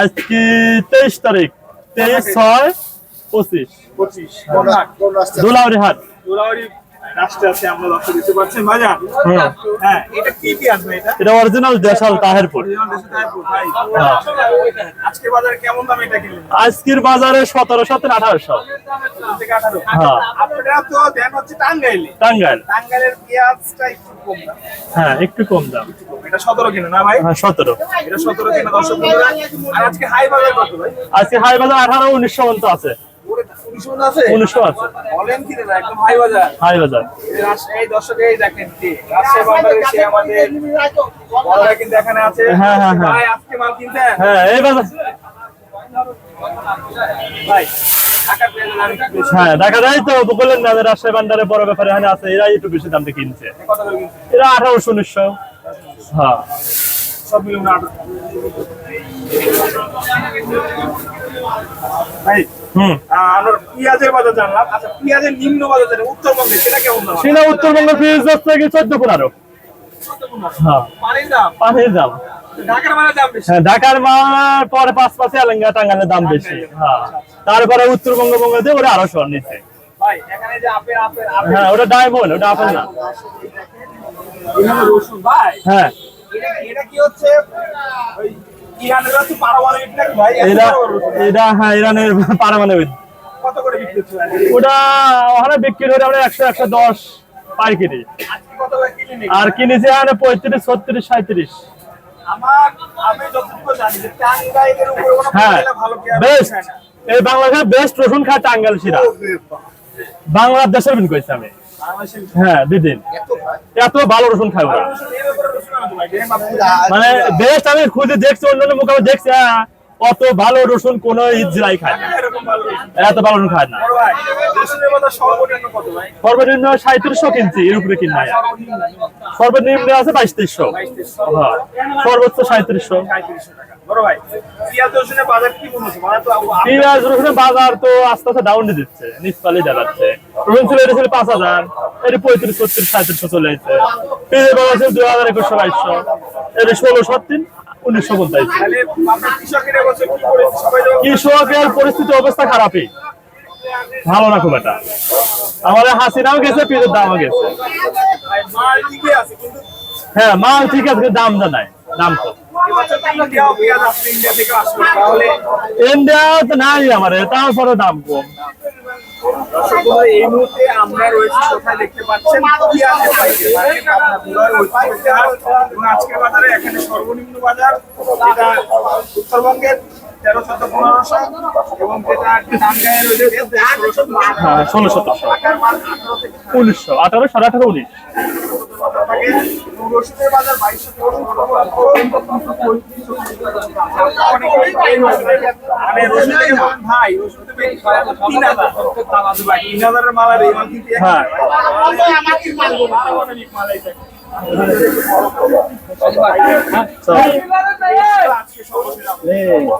আজকে তেইশ তারিখ। তেইশ ছয় পঁচিশ। পঁচিশ দুলাউরি হাট। বাজার হ্যাঁ। হ্যাঁ এটা অরিজিনাল দেশাল তাহেরপুর। হ্যাঁ। আজকের বাজারে সতেরো সতেরো আঠারোশো। থেকে আঠারো। আপনারা তো দেন হচ্ছে টাঙ্গাইলে। টাঙ্গাইল। টাঙ্গাইলের পেঁয়াজটা একটু কম দাম। হ্যাঁ একটু কম দাম। এটা সতেরো কিলো না ভাই? হ্যাঁ সতেরো। এটা সতেরো কিলো দর্শক বন্ধুরা। আর আজকে হাই বাজার কত ভাই? আজকে হাই বাজার আঠারো উনিশশো পর্যন্ত আছে। ওরে উনিশশো আছে? উনিশশো আছে। বলেন কি রে একদম হাই বাজার। হাই বাজার। এই দর্শক এই দেখেন কি রাজশাহী বাজারে সে আমাদের বড়রা কিন্তু এখানে আছে। হ্যাঁ, হ্যাঁ, হ্যাঁ। ভাই আজকে মাল কিনতেন হ্যাঁ এই বাজার। ভাই ঢাকার পেঁয়াজের দাম একটু বেশি। হ্যাঁ দেখা যায় তো বললেন না রাজশাহী বান্ডারে বড় ব্যাপারে এখানে আছে এরা একটু বেশি দাম দিয়ে কিনছে? এরা আঠারোশো উনিশশো। হ্যাঁ। সব মিলে আঠারো। ভাই আমরা পেঁয়াজের বাজার জানলাম। আচ্ছা পেঁয়াজের নিম্ন বাজার জানেন উত্তরবঙ্গে সেটা কেমন সেটা উত্তরবঙ্গের ফিজ যাচ্ছে কি চোদ্দ পনেরো। হ্যাঁ। পানির দাম? ঢাকার বেশি? হ্যাঁ মাল পরে পাঁচ পাশে আলেঙ্গা টাঙ্গালের দাম বেশি। হ্যাঁ। তারপরে উত্তরবঙ্গ বঙ্গ ওটা আরও সর নিচ্ছে। হ্যাঁ ওটা ডায়মন্ড ওটা আপেল না। ভাই হ্যাঁ। এটা হ্যাঁ ইরানের পারমাণবিক? ওটা ওখানে বিক্রি আমরা একশো একশো দশ কিনে? আর কিনেছি এখানে পঁয়ত্রিশ ছত্রিশ সাঁত্রিশ হ্যাঁ বেস্ট এই বাংলাদেশের বেস্ট রসুন খায় টাঙ্গাল সিরা বাংলাদেশের বিন কইছি আমি। হ্যাঁ দিদিন এত ভালো রসুন খাই ওরা। মানে বেস্ট আমি খুঁজে দেখছি অন্য মোকামে দেখছি হ্যাঁ, অত ভালো রসুন কোন ইজরাই খায় না। এত ভালো রসুন খায় না। সর্বনিম্ন সাঁত্রিশশো কিনছি এর উপরে কিনা সর্বনিম্ন আছে বাইশ তেইশশো। হ্যাঁ সর্বোচ্চ সাঁত্রিশশো পেঁয়াজ রসুনের বাজার কি মনে পেঁয়াজ রসুনের বাজার তো আস্তে আস্তে ডাউন দিচ্ছে নিচপালি দাঁড়াচ্ছে রসুন ছিল এটা ছিল পাঁচ হাজার এটা পঁয়ত্রিশ ছত্রিশ সাঁত্রিশশো চলে পেঁয়াজের বাজার ছিল দুই হাজার একুশশো বাইশশো এটা ষোলোশো তিন উনিশশো পঞ্চাশ কৃষকের পরিস্থিতি অবস্থা খারাপই। ভালো না খুব একটা। আমাদের হাসিনাও গেছে পেঁয়াজের দামও গেছে। হ্যাঁ মাল ঠিক আছে দাম জানাই দাম তো ইন্ডিয়া তো নাই আমার তারপরে দাম কম। বন্ধুরা, এই মুহূর্তে আমরা রয়েছি কোথায় দেখতে পাচ্ছেন? এবং আজকের বাজারে এখানে সর্বনিম্ন বাজার যেটা উত্তরবঙ্গের তেরো শত পনেরোশো এবং যেটা রয়েছে ষোলোশো হ্যাঁ ষোলো সতেরোশো ঢাকার আঠারো উনিশশো আঠারো সাড়ে আঠারো উনিশ। রসুনের বাজার বাইশশো মানে রসুন থেকে ভাই রসুন থেকে তিন হাজার। তিন হাজারের মাল আর এই মাল কিন্তু হ্যাঁ। আজকে সর্বশেষ